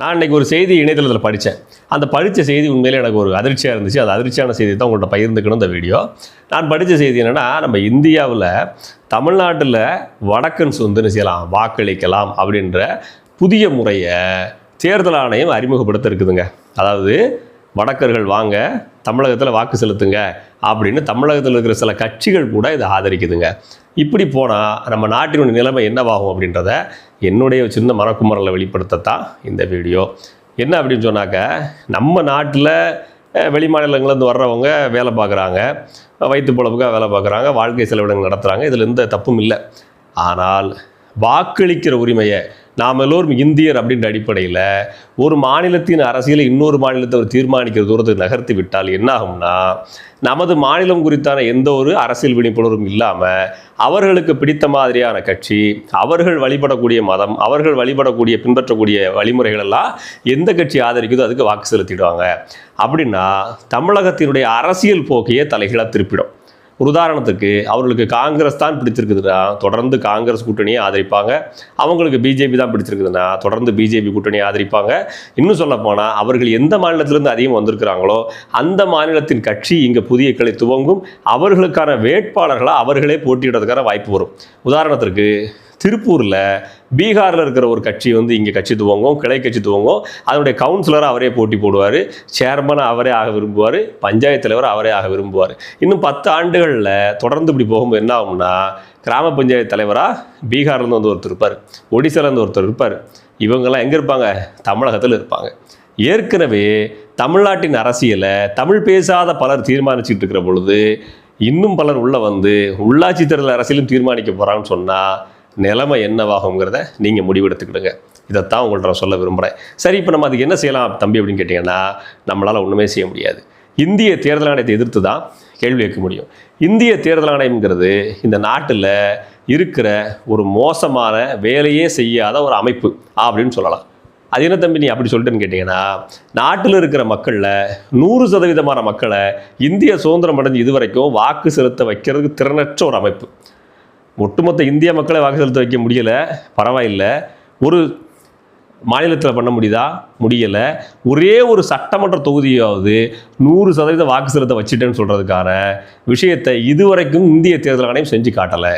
நான் இன்னைக்கு ஒரு செய்தி இணையதளத்தில் படித்தேன் அந்த படித்த செய்தி உண்மையிலே எனக்கு ஒரு அதிர்ச்சியாக இருந்துச்சு. அது அதிர்ச்சியான செய்தி தான் உங்கள்கிட்ட பகிர்ந்துக்கணும் இந்த வீடியோ. நான் படித்த செய்தி என்னென்னா நம்ம இந்தியாவில் தமிழ்நாட்டில் வடக்கன்ஸ் வந்து என்ன செய்யலாம் வாக்களிக்கலாம் அப்படின்ற புதிய முறையை தேர்தல் ஆணையம் அறிமுகப்படுத்த இருக்குதுங்க அதாவது வடக்கர்கள் வாங்க தமிழகத்தில் வாக்கு செலுத்துங்க அப்படின்னு தமிழகத்தில் இருக்கிற சில கட்சிகள் கூட இதை ஆதரிக்குதுங்க. இப்படி போனால் நம்ம நாட்டினுடைய நிலைமை என்னவாகும் அப்படின்றத என்னுடைய சின்ன மனக்குமரில் வெளிப்படுத்தத்தான் இந்த வீடியோ. என்ன அப்படின்னு சொன்னாக்க நம்ம நாட்டில் அஹ், வெளி மாநிலங்கள்லேருந்து வர்றவங்க வேலை பார்க்குறாங்க வயிற்று பொழப்புக்காக வேலை பார்க்குறாங்க வாழ்க்கை செலவினங்கள் நடத்துகிறாங்க இதில் எந்த தப்பும் இல்லை. ஆனால் வாக்களிக்கிற உரிமையை நாம் எல்லோரும் இந்தியர் அப்படின்ற அடிப்படையில் ஒரு மாநிலத்தின் அரசியலை இன்னொரு மாநிலத்தை ஒரு தீர்மானிக்கிற தூரத்துக்கு நகர்த்தி விட்டால் என்ன ஆகும்னா நமது மாநிலம் குறித்தான எந்த ஒரு அரசியல் விழிப்புணர்வும் இல்லாமல் அவர்களுக்கு பிடித்த மாதிரியான கட்சி அவர்கள் வழிபடக்கூடிய மதம் அவர்கள் வழிபடக்கூடிய பின்பற்றக்கூடிய வழிமுறைகள் எல்லாம் எந்த கட்சி ஆதரிக்குதோ அதுக்கு வாக்கு செலுத்திடுவாங்க. அப்படின்னா தமிழகத்தினுடைய அரசியல் போக்கையே தலைகளாக திருப்பிடும். ஒரு உதாரணத்துக்கு அவர்களுக்கு காங்கிரஸ் தான் பிடிச்சிருக்குதுன்னா தொடர்ந்து காங்கிரஸ் கூட்டணியை ஆதரிப்பாங்க. அவங்களுக்கு பிஜேபி தான் பிடிச்சிருக்குதுன்னா தொடர்ந்து பிஜேபி கூட்டணியை ஆதரிப்பாங்க. இன்னும் சொல்லப்போனால் அவர்கள் எந்த மாநிலத்திலேருந்து அதிகம் வந்திருக்கிறாங்களோ அந்த மாநிலத்தின் கட்சி இங்கே புதிய கிளை துவங்கும். அவர்களுக்கான வேட்பாளர்களை அவர்களே போட்டியிடுறதுக்கான வாய்ப்பு வரும். உதாரணத்திற்கு திருப்பூரில் பீகாரில் இருக்கிற ஒரு கட்சி வந்து இங்கே கட்சி துவங்கும் கிளை கட்சி துவங்கும். அதனுடைய கவுன்சிலராக அவரே போட்டி போடுவார். சேர்மனாக அவரே ஆக விரும்புவார். பஞ்சாயத்து தலைவர் அவரே ஆக விரும்புவார். இன்னும் பத்து ஆண்டுகளில் தொடர்ந்து இப்படி போகும்போது என்ன ஆகும்னா கிராம பஞ்சாயத்து தலைவராக பீகார்லேருந்து வந்து ஒருத்தர் இருப்பார். ஒடிசாலேருந்து ஒருத்தர் இருப்பார். இவங்கெல்லாம் எங்கே இருப்பாங்க? தமிழகத்தில் இருப்பாங்க. ஏற்கனவே தமிழ்நாட்டின் அரசியலை தமிழ் பேசாத பலர் தீர்மானிச்சுட்டு இருக்கிற பொழுது இன்னும் பலர் உள்ளே வந்து உள்ளாட்சி தேர்தல் அரசியலும் தீர்மானிக்க போகிறான்னு சொன்னால் நிலைமை என்னவாகுங்கிறத நீங்கள் முடிவெடுத்துக்கிடுங்க. இதைத்தான் உங்கள்ட்ட நான் சொல்ல விரும்புகிறேன் சரி இப்போ நம்ம அதுக்கு என்ன செய்யலாம் தம்பி அப்படின்னு கேட்டிங்கன்னா நம்மளால் ஒன்றுமே செய்ய முடியாது. இந்திய தேர்தல் ஆணையத்தை எதிர்த்து தான் கேள்வி கேட்க முடியும். இந்திய தேர்தல் ஆணையம்ங்கிறது இந்த நாட்டில் இருக்கிற ஒரு மோசமான வேலையே செய்யாத ஒரு அமைப்பு அப்படின்னு சொல்லலாம். அது என்ன தம்பி நீ அப்படி சொல்லிட்டுன்னு கேட்டிங்கன்னா நாட்டில் இருக்கிற மக்களில் நூறு சதவீதமான மக்களை இந்திய சுதந்திரம் அடைஞ்சு இதுவரைக்கும் வாக்கு செலுத்த வைக்கிறதுக்கு திறனற்ற ஒரு அமைப்பு. ஒட்டுமொத்த இந்திய மக்களை வாக்கு செலுத்த வைக்க முடியலை. பரவாயில்லை. ஒரு மாநிலத்தில் பண்ண முடியுதா? முடியலை. ஒரே ஒரு சட்டமன்ற தொகுதியாவது நூறு சதவீத வாக்கு செலுத்த வச்சுட்டேன்னு சொல்கிறதுக்கான விஷயத்தை இதுவரைக்கும் இந்திய தேர்தல் ஆணையம் செஞ்சு காட்டலை.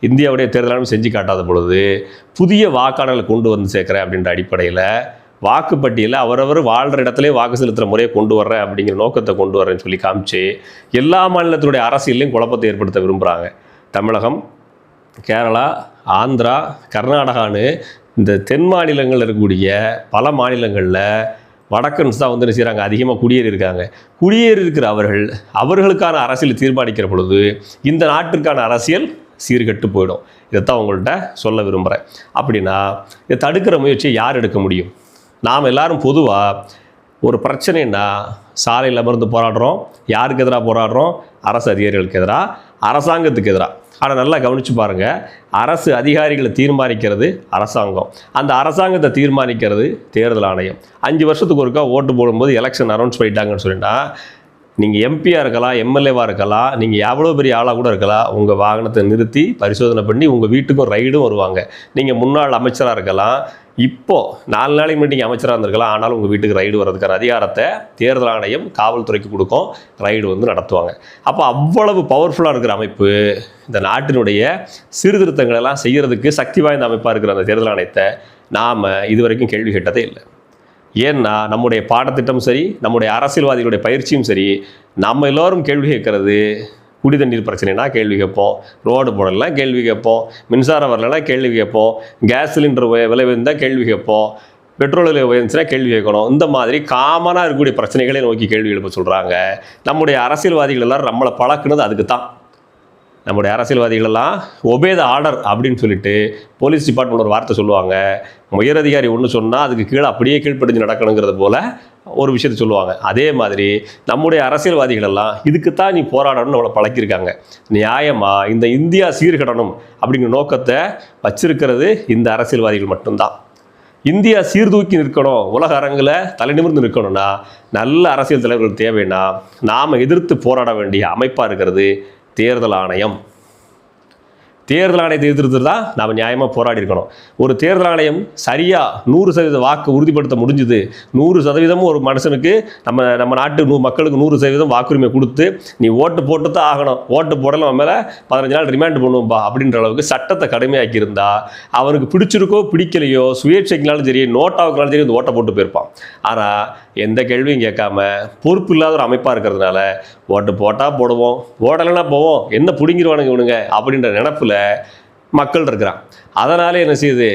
இந்தியாவுடைய தேர்தல் ஆணையம் செஞ்சு காட்டாத பொழுது புதிய வாக்காளர்களை கொண்டு வந்து சேர்க்குறேன் அப்படின்ற அடிப்படையில் வாக்குப்பட்டியலில் அவரவர் வாழ்கிற இடத்துலேயே வாக்கு செலுத்துகிற முறையை கொண்டு வர்றேன் அப்படிங்கிற நோக்கத்தை கொண்டு வரேன்னு சொல்லி காமிச்சு எல்லா மாநிலத்தினுடைய அரசியலையும் குழப்பத்தை ஏற்படுத்த விரும்புகிறாங்க தமிழகம் கேரளா ஆந்திரா கர்நாடகான்னு இந்த தென் மாநிலங்களில் இருக்கக்கூடிய பல மாநிலங்களில் வடக்கன்ஸ் தான் வந்து என்ன செய்கிறாங்க அதிகமாக குடியேறி இருக்காங்க குடியேறி இருக்கிற அவர்கள் அவர்களுக்கான அரசியல் தீர்மானிக்கிற பொழுது இந்த நாட்டிற்கான அரசியல் சீர்கெட்டு போயிடும். இதைத்தான் உங்கள்கிட்ட சொல்ல விரும்புகிறேன் அப்படின்னா இதை தடுக்கிற முயற்சியை யார் எடுக்க முடியும்? நாம் எல்லாரும் பொதுவாக ஒரு பிரச்சனைன்னா சாலையில் அமர்ந்து போராடுறோம் யாருக்கு எதிராக போராடுறோம்? அரசு அதிகாரிகளுக்கு எதிராக அரசாங்கத்துக்கு எதிராக ஆனால் நல்லா கவனித்து பாருங்கள் அரசு அதிகாரிகளை தீர்மானிக்கிறது அரசாங்கம். அந்த அரசாங்கத்தை தீர்மானிக்கிறது தேர்தல் ஆணையம். அஞ்சு வருஷத்துக்கு ஒருக்கா ஓட்டு போடும்போது எலெக்ஷன் அனௌன்ஸ் பண்ணிட்டாங்கன்னு சொல்லிட்டா நீங்கள் எம்பியாக இருக்கலாம் எம்எல்ஏவாக இருக்கலாம் நீங்கள் எவ்வளோ பெரிய ஆளாக கூட இருக்கலாம் உங்கள் வாகனத்தை நிறுத்தி பரிசோதனை பண்ணி உங்கள் வீட்டுக்கும் ரைடும் வருவாங்க. நீங்கள் முன்னாள் அமைச்சராக இருக்கலாம் இப்போது நாலு நாளைக்கு முன்னாடி நீங்கள் அமைச்சராக இருந்திருக்கலாம் ஆனாலும் உங்கள் வீட்டுக்கு ரைடு வர்றதுக்கான அதிகாரத்தை தேர்தல் ஆணையம் காவல்துறைக்கு கொடுக்கும். ரைடு வந்து நடத்துவாங்க. அப்போ அவ்வளவு பவர்ஃபுல்லாக இருக்கிற அமைப்பு இந்த நாட்டினுடைய சீர்திருத்தங்கள் எல்லாம் செய்கிறதுக்கு சக்தி வாய்ந்த அமைப்பாக இருக்கிற அந்த தேர்தல் ஆணையத்தை நாம் இதுவரைக்கும் கேள்வி கேட்டதே இல்லை. ஏன்னா நம்முடைய பாடத்திட்டம் சரி நம்முடைய அரசியல்வாதிகளுடைய பயிற்சியும் சரி நம்ம எல்லோரும் கேள்வி கேட்கறது குடி தண்ணீர் பிரச்சனைனா கேள்வி கேட்போம். ரோடு போடலாம் கேள்வி கேட்போம். மின்சாரம் வரலனா கேள்வி கேட்போம். கேஸ் சிலிண்டர் விலை இருந்தால் கேள்வி கேட்போம். பெட்ரோல் விலை உயர்ந்துச்சுன்னா கேள்வி கேட்கணும். இந்த மாதிரி காமனாக இருக்கக்கூடிய பிரச்சனைகளை நோக்கி கேள்வி எழுப்ப சொல்கிறாங்க நம்முடைய அரசியல்வாதிகள் எல்லாம் நம்மளை பழக்குனது அதுக்கு தான் நம்முடைய அரசியல்வாதிகளெல்லாம் ஒபே ஒபேத ஆர்டர் அப்படின்னு சொல்லிட்டு போலீஸ் டிபார்ட்மெண்ட் ஒரு வார்த்தை சொல்லுவாங்க. உயரதிகாரி ஒன்று சொன்னால் அதுக்கு கீழே அப்படியே கீழ்ப்படிஞ்சு நடக்கணுங்கிறது போல் ஒரு விஷயத்த சொல்லுவாங்க. அதே மாதிரி நம்முடைய அரசியல்வாதிகளெல்லாம் இதுக்குத்தான் நீ போராடணும்னு நம்மளை பழக்கியிருக்காங்க. நியாயமாக இந்த இந்தியா சீர்கடணும் அப்படிங்கிற நோக்கத்தை வச்சிருக்கிறது இந்த அரசியல்வாதிகள் மட்டும்தான். இந்தியா சீர்தூக்கி நிற்கணும் உலக அரங்கில் தலை நிமிர்ந்து நிற்கணும்னா நல்ல அரசியல் தலைவர்கள் தேவைன்னா நாம் எதிர்த்து போராட வேண்டிய அமைப்பாக இருக்கிறது தேர்தல் ஆணையம். தேர்தல் ஆணையத்தை எதிர்த்து தான் நாம் நியாயமாக போராடி இருக்கணும். ஒரு தேர்தல் ஆணையம் சரியாக நூறு சதவீத வாக்கு உறுதிப்படுத்த முடிஞ்சுது நூறு சதவீதமும் ஒரு மனுஷனுக்கு நம்ம நம்ம நாட்டு நூ மக்களுக்கு நூறு சதவீதம் வாக்குரிமை கொடுத்து நீ ஓட்டு போட்டு தான் ஆகணும். ஓட்டு போடல நம்ம மேலே பதினஞ்சு நாள் ரிமாண்ட் பண்ணுவோம்பா அப்படின்ற அளவுக்கு சட்டத்தை கடுமையாக்கி இருந்தா அவனுக்கு பிடிச்சிருக்கோ பிடிக்கலையோ சுயேட்சைக்குனாலும் சரி நோட்டாவுக்குனாலும் சரி இந்த ஓட்டை போட்டு போயிருப்பான். ஆனால் எந்த கேள்வியும் கேட்காம பொறுப்பு இல்லாத ஒரு அமைப்பாக இருக்கிறதுனால ஓட்டு போட்டால் போடுவோம் ஓடலைன்னா போவோம் என்ன பிடிங்கிருவானுங்க இவனுங்க அப்படின்ற நினப்பில் மக்கள் இருக்கிறான். அதனாலே என்ன செய்யுது?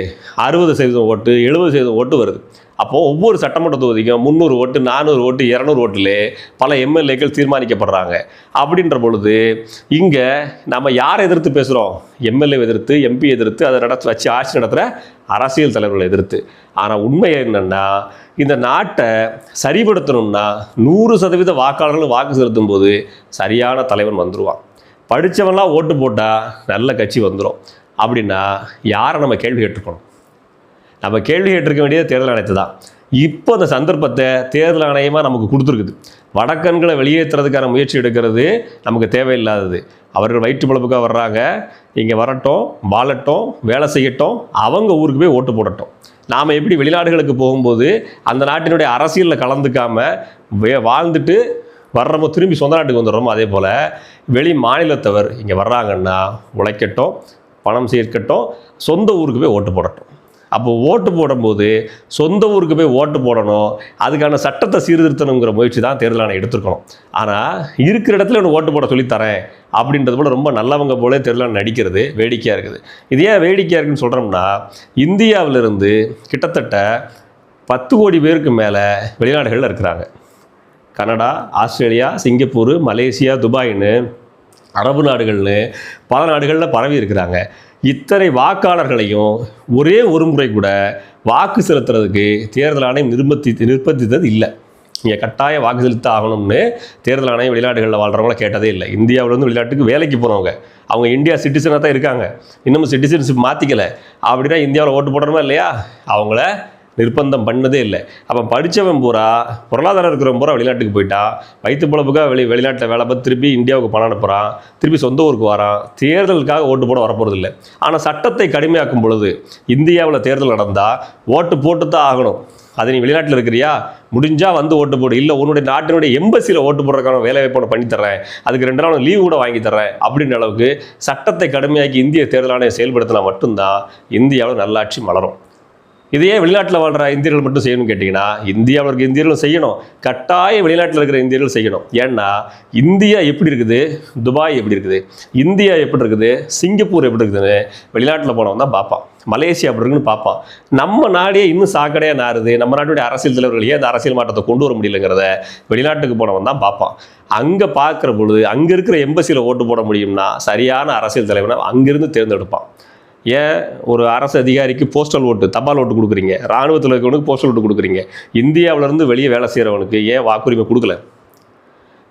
அறுபது சதவீதம் ஓட்டு எழுபது சதவீதம் ஓட்டு வருது. அப்போது ஒவ்வொரு சட்டமன்ற தொகுதிக்கும் முந்நூறு ஓட்டு நானூறு ஓட்டு இரநூறு ஓட்டிலே பல எம்எல்ஏக்கள் தீர்மானிக்கப்படுறாங்க. அப்படின்ற பொழுது இங்கே நம்ம யாரை எதிர்த்து பேசுகிறோம் எம்எல்ஏ எதிர்த்து எம்பி எதிர்த்து அதை நடத்த வச்சு ஆட்சி நடத்துகிற அரசியல் தலைவர்களை எதிர்த்து. ஆனால் உண்மை என்னென்னா இந்த நாட்டை சரிப்படுத்தணும்னா நூறு சதவீத வாக்காளர்கள் வாக்கு செலுத்தும் போது சரியான தலைவன் வந்துடுவான் படித்தவன்லாம் ஓட்டு போட்டால் நல்ல கட்சி வந்துடும் அப்படின்னா யாரை நம்ம கேள்வி கேட்டிருக்கணும்? நம்ம கேள்வி கேட்டிருக்க வேண்டியது தேர்தல் ஆணையத்தை தான். இப்போ அந்த சந்தர்ப்பத்தை தேர்தல் ஆணையமாக நமக்கு கொடுத்துருக்குது. வடக்கன்களை வெளியேற்றுறதுக்கான முயற்சி எடுக்கிறது நமக்கு தேவையில்லாதது. அவர்கள் வயிற்று பிழப்புக்காக வர்றாங்க. இங்கே வரட்டும் வாழட்டும் வேலை செய்யட்டும் அவங்க ஊருக்கு போய் ஓட்டு போடட்டும். நாம் எப்படி வெளிநாடுகளுக்கு போகும்போது அந்த நாட்டினுடைய அரசியலில் கலந்துக்காமல் வே வாழ்ந்துட்டு வர்றவங்க திரும்பி சொந்த நாட்டுக்கு வந்துடுறோமோ அதே போல் வெளி மாநிலத்தவர் இங்கே வர்றாங்கன்னா உழைக்கட்டும் பணம் சேர்க்கட்டும் சொந்த ஊருக்கு போய் ஓட்டு போடட்டும். அப்போ ஓட்டு போடும்போது சொந்த ஊருக்கு போய் ஓட்டு போடணும் அதுக்கான சட்டத்தை சீர்திருத்தணுங்கிற முயற்சி தான் தேர்தல் ஆணையம் எடுத்துருக்கணும். ஆனால் இருக்கிற இடத்துல ஒன்று ஓட்டு போட சொல்லித்தரேன் அப்படின்றது போல ரொம்ப நல்லவங்க போல தேர்தல் நடிக்கிறது வேடிக்கையாக இருக்குது. இது ஏன் வேடிக்கையாக இருக்குன்னு சொல்கிறோம்னா இந்தியாவிலிருந்து கிட்டத்தட்ட பத்து கோடி பேருக்கு மேலே வெளிநாடுகளில் இருக்கிறாங்க. கனடா ஆஸ்திரேலியா சிங்கப்பூர் மலேசியா துபாய்னு அரபு நாடுகள்னு பல நாடுகளில் பரவி இருக்கிறாங்க. இத்தனை வாக்காளர்களையும் ஒரே ஒரு முறை கூட வாக்கு செலுத்துறதுக்கு தேர்தல் ஆணையம் நிர்பத்தி நிர்பந்தித்தது இல்லை. நீங்கள் கட்டாய வாக்கு செலுத்த ஆகணும்னு தேர்தல் ஆணையம் வெளிநாடுகளில் வாழ்கிறவங்கள கேட்டதே இல்லை. இந்தியாவிலேருந்து வெளிநாட்டுக்கு வேலைக்கு போகிறவங்க அவங்க இந்தியா சிட்டிசனாக தான் இருக்காங்க. இன்னமும் சிட்டிசன்ஷிப் மாற்றிக்கலை அப்படின்னா இந்தியாவில் ஓட்டு போடணுமா இல்லையா? அவங்கள நிர்பந்தம் பண்ணதே இல்லை. அப்போ படித்தவன் பூரா பொருளாதாரம் இருக்கிறவன் பூரா வெளிநாட்டுக்கு போயிட்டான் வயிற்று பொழப்புக்காக வெளி வெளிநாட்டில் வேலை பார்த்து திருப்பி இந்தியாவுக்கு பணம் அனுப்புகிறான் திருப்பி சொந்த ஊருக்கு வரான் தேர்தலுக்காக ஓட்டு போட வரப்போகிறது இல்லை ஆனால் சட்டத்தை கடுமையாக்கும் பொழுது இந்தியாவில் தேர்தல் நடந்தால் ஓட்டு போட்டு தான் ஆகணும். அது நீ வெளிநாட்டில் இருக்கிறியா? முடிஞ்சால் வந்து ஓட்டு போடு. இல்லை உன்னுடைய நாட்டினுடைய எம்பசியில் ஓட்டு போடுறதுக்கான வேலை வாய்ப்பு பண்ணி தர்றேன். அதுக்கு ரெண்டு நாள் லீவு கூட வாங்கி தர்றேன் அப்படின்ற அளவுக்கு சட்டத்தை கடுமையாக்கி இந்திய தேர்தல் ஆணையம் செயல்படுத்தினா மட்டும்தான் இந்தியாவில் நல்லாட்சி மலரும். இதையே வெளிநாட்டில் வாழ்கிற இந்தியர்கள் மட்டும் செய்யணும்னு கேட்டிங்கன்னா இந்தியாவில் இருக்கிற இந்தியர்களும் செய்யணும். கட்டாய வெளிநாட்டில் இருக்கிற இந்தியர்கள் செய்யணும். ஏன்னா இந்தியா எப்படி இருக்குது? துபாய் எப்படி இருக்குது? இந்தியா எப்படி இருக்குது? சிங்கப்பூர் எப்படி இருக்குதுன்னு வெளிநாட்டில் போனவன் தான் பார்ப்பான். மலேசியா அப்படி இருக்குன்னு பார்ப்பான். நம்ம நாடே இன்னும் சாக்கடையாக நாருது நம்ம நாட்டுடைய அரசியல் தலைவர்கள் ஏன் அந்த அரசியல் மாற்றத்தை கொண்டு வர முடியலங்கிறத வெளிநாட்டுக்கு போனவன் தான் பார்ப்பான். அங்கே பார்க்குற பொழுது அங்கே இருக்கிற எம்பசியில் ஓட்டு போட முடியும்னா சரியான அரசியல் தலைவனை அங்கிருந்து தேர்ந்தெடுப்பான். ஏன் ஒரு அரசு அதிகாரிக்கு போஸ்டல் ஓட்டு தபால் ஓட்டு கொடுக்குறீங்க? ராணுவத்தில் இருக்கிறவனுக்கு போஸ்டல் ஓட்டு கொடுக்குறீங்க. இந்தியாவிலேருந்து வெளியே வேலை செய்கிறவனுக்கு ஏன் வாக்குரிமை கொடுக்கல?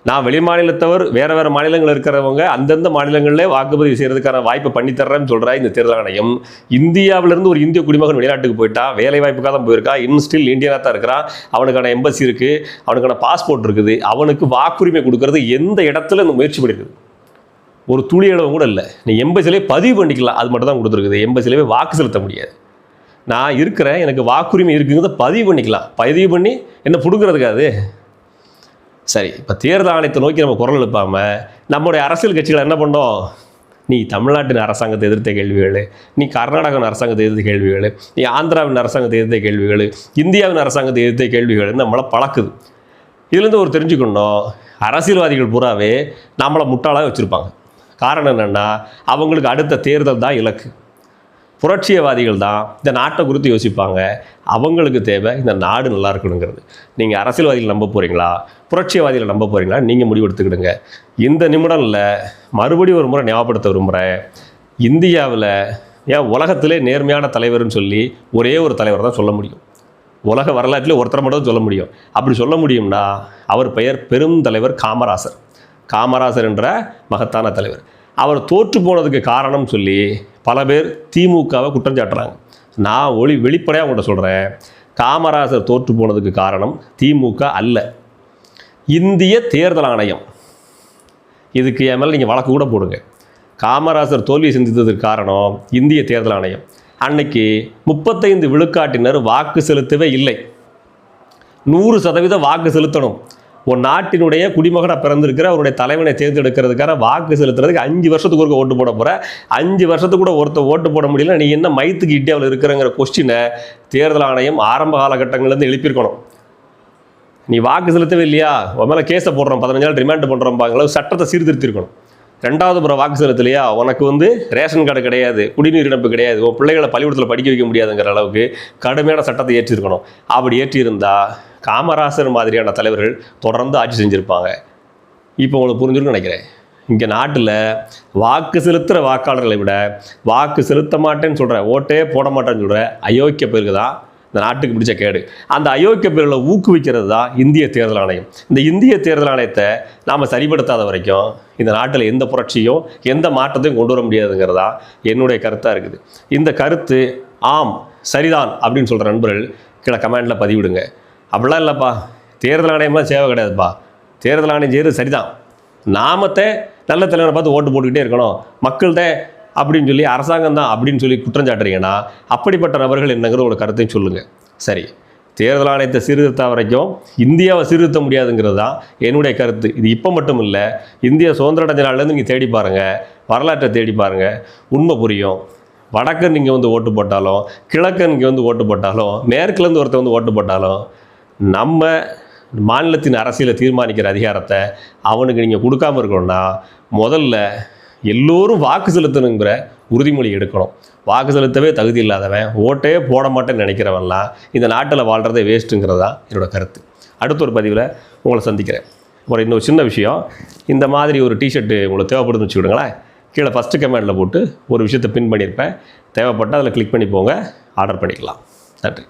நான் வெளி மாநிலத்தவர் வேறு வேறு மாநிலங்கள் இருக்கிறவங்க அந்தந்த மாநிலங்களிலே வாக்குப்பதிவு செய்கிறதுக்கான வாய்ப்பை பண்ணித்தர்றேன்னு சொல்கிற இந்த தேர்தல் ஆணையம். இந்தியாவிலேருந்து ஒரு இந்திய குடிமகன் வெளிநாட்டுக்கு போயிட்டா வேலை வாய்ப்புக்காக தான் போயிருக்கா இன்னும் ஸ்டில் இந்தியனாக தான் இருக்கிறான் அவனுக்கான எம்பசி இருக்குது அவனுக்கான பாஸ்போர்ட் இருக்குது அவனுக்கு வாக்குரிமை கொடுக்கறது எந்த இடத்துல இந்த முயற்சி பண்ணியிருக்குது ஒரு துளி இடம் கூட இல்லை. நீ எம்பசிலே பதிவு பண்ணிக்கலாம். அது மட்டும் தான் கொடுத்துருக்குது. எம்பசிலேயே வாக்கு செலுத்த முடியாது. நான் இருக்கிறேன். எனக்கு வாக்குரிமை இருக்குங்கிறத பதிவு பண்ணிக்கலாம். பதிவு பண்ணி என்ன பிடுங்கிறதுக்காது சரி இப்போ தேர்தல் ஆணையத்தை நோக்கி நம்ம குரல் எழுப்பாமல் நம்முடைய அரசியல் கட்சிகள் என்ன பண்ணோம்? நீ தமிழ்நாட்டின் அரசாங்கத்தை எதிர்த்த கேள்விகள் நீ கர்நாடகாவின் அரசாங்கத்தை எதிர்த்த கேள்விகள் நீ ஆந்திராவின் அரசாங்கத்தை எதிர்த்த கேள்விகள் இந்தியாவின் அரசாங்கத்தை எதிர்த்த கேள்விகள் நம்மளை பழக்குது. இதுலேருந்து ஒரு தெரிஞ்சுக்கணும். அரசியல்வாதிகள் பூராவே நம்மளை முட்டாளாக வச்சுருப்பாங்க. காரணம் என்னென்னா அவங்களுக்கு அடுத்த தேர்தல் தான் இலக்கு. புரட்சியவாதிகள் தான் இந்த நாட்டை குறித்து யோசிப்பாங்க. அவங்களுக்கு தேவை இந்த நாடு நல்லா இருக்கணுங்கிறது. நீங்கள் அரசியல்வாதிகள் நம்ப போகிறீங்களா புரட்சியவாதிகளை நம்ப போகிறீங்களா நீங்கள் முடிவெடுத்துக்கிடுங்க இந்த நிமிடம்ல மறுபடியும் ஒரு முறை ஞாபகப்படுத்த விரும்புகிறேன் இந்தியாவில் ஏன் உலகத்திலே நேர்மையான தலைவர்னு சொல்லி ஒரே ஒரு தலைவர் தான் சொல்ல முடியும். உலக வரலாற்றில் ஒருத்தரை மட்டும் தான் சொல்ல முடியும். அப்படி சொல்ல முடியும்னா அவர் பெயர் பெரும் தலைவர் காமராசர். காமராசர் என்ற மகத்தான தலைவர். அவர் தோற்று போனதுக்கு காரணம் சொல்லி பல பேர் திமுகவை குற்றம் சாட்டுறாங்க. நான் ஒளி வெளிப்படையாக உங்கள்கிட்ட சொல்கிறேன் காமராசர் தோற்று போனதுக்கு காரணம் திமுக அல்ல. இந்திய தேர்தல் ஆணையம். இதுக்கு என் மேலே நீங்கள் வழக்கு கூட போடுங்க. காமராசர் தோல்வி சந்தித்ததற்கு காரணம் இந்திய தேர்தல் ஆணையம். அன்னைக்கு முப்பத்தைந்து விழுக்காட்டினர் வாக்கு செலுத்தவே இல்லை. நூறு சதவீதம் வாக்கு செலுத்தணும். உன் நாட்டினுடைய குடிமகனாக பிறந்திருக்கிற அவருடைய தலைவனை தேர்ந்தெடுக்கிறதுக்கான வாக்கு செலுத்துறதுக்கு அஞ்சு வருஷத்துக்கு ஒருக்க ஓட்டு போட போகிற அஞ்சு வருஷத்துக்கு கூட ஒருத்தர் ஓட்டு போட முடியல நீ என்ன மைத்துக்கு இந்தியாவில் இருக்கிறங்கிற கொஸ்டினை தேர்தல் ஆணையம் ஆரம்ப காலகட்டங்கள்லேருந்து எழுப்பியிருக்கணும். நீ வாக்கு செலுத்தவே இல்லையா? உன் மேலே கேஸை போடுறோம் பதினஞ்சு நாள் ரிமாண்ட் பண்ணுறோம்பாங்களோ சட்டத்தை சீர்திருத்திருக்கணும். ரெண்டாவது முறை வாக்கு செலுத்தலையா? உனக்கு வந்து ரேஷன் கார்டு கிடையாது குடிநீர் இணைப்பு கிடையாது உன் பிள்ளைகளை பள்ளிக்கூடத்தில் படிக்க வைக்க முடியாதுங்கிற அளவுக்கு கடுமையான சட்டத்தை ஏற்றிருக்கணும். அப்படி ஏற்றியிருந்தால் காமராசர் மாதிரியான தலைவர்கள் தொடர்ந்து ஆட்சி செஞ்சுருப்பாங்க. இப்போ உங்களுக்கு புரிஞ்சிருக்கும்னு நினைக்கிறேன். இங்கே நாட்டில் வாக்கு செலுத்துகிற வாக்காளர்களை விட வாக்கு செலுத்த மாட்டேன்னு சொல்கிற ஓட்டே போட மாட்டேன்னு சொல்கிற அயோக்கிய பேருக்கு தான் இந்த நாட்டுக்கு பிடிச்ச கேடு. அந்த அயோக்கிய பேர்களை ஊக்குவிக்கிறது தான் இந்திய தேர்தல் ஆணையம். இந்த இந்திய தேர்தல் ஆணையத்தை நாம் சரிப்படுத்தாத வரைக்கும் இந்த நாட்டில் எந்த புரட்சியும் எந்த மாற்றத்தையும் கொண்டு வர முடியாதுங்கிறதா என்னுடைய கருத்தாக இருக்குது. இந்த கருத்து ஆம் சரிதான் அப்படின்னு சொல்கிற நண்பர்கள் கீழே கமெண்டில் பதிவிடுங்க. அப்படிலாம் இல்லைப்பா. தேர்தல் ஆணையம்லாம் சேவை கிடையாதுப்பா. தேர்தல் ஆணையம் செய்கிறது சரிதான். நாமத்தை நல்ல தலைவரை பார்த்து ஓட்டு போட்டுக்கிட்டே இருக்கணும். மக்கள்கிட்ட அப்படின்னு சொல்லி அரசாங்கம் தான் அப்படின்னு சொல்லி குற்றம் சாட்டுறீங்கன்னா அப்படிப்பட்ட நபர்கள் என்னங்கிற ஒரு கருத்தையும் சொல்லுங்கள் சரி. தேர்தல் ஆணையத்தை சீர்திருத்த வரைக்கும் இந்தியாவை சீர்திருத்த முடியாதுங்கிறது தான் என்னுடைய கருத்து. இது இப்போ மட்டும் இல்லை இந்திய சுதந்திர அடைஞ்ச நாள்லேருந்து நீங்கள் தேடி பாருங்கள் வரலாற்றை தேடி பாருங்கள் உண்மை புரியும். வடக்கு நீங்கள் வந்து ஓட்டு போட்டாலும் கிழக்கு நீங்கள் வந்து ஓட்டு போட்டாலும் மேற்குலேருந்து ஒருத்தர் வந்து ஓட்டு போட்டாலும் நம்ம மாநிலத்தின் அரசியலை தீர்மானிக்கிற அதிகாரத்தை அவனுக்கு நீங்கள் கொடுக்காம இருக்கணும்னா முதல்ல எல்லோரும் வாக்கு செலுத்தணுங்கிற உறுதிமொழி எடுக்கணும். வாக்கு செலுத்தவே தகுதி இல்லாதவன் ஓட்டே போட மாட்டேன்னு நினைக்கிறவன்லாம் இந்த நாட்டில் வாழ்கிறதே வேஸ்ட்டுங்கிறது தான் என்னோட கருத்து. அடுத்த ஒரு பதிவில் உங்களை சந்திக்கிறேன். ஒரு இன்னொரு சின்ன விஷயம் இந்த மாதிரி ஒரு டிஷர்ட்டு உங்களுக்கு தேவைப்படுதுன்னு வச்சுக்கிடுங்களேன். கீழே ஃபஸ்ட்டு கமெண்டில் போட்டு ஒரு விஷயத்தை பின் பண்ணியிருப்பேன். தேவைப்பட்டால் அதில் கிளிக் பண்ணி போங்க ஆர்டர் பண்ணிக்கலாம். நன்றி.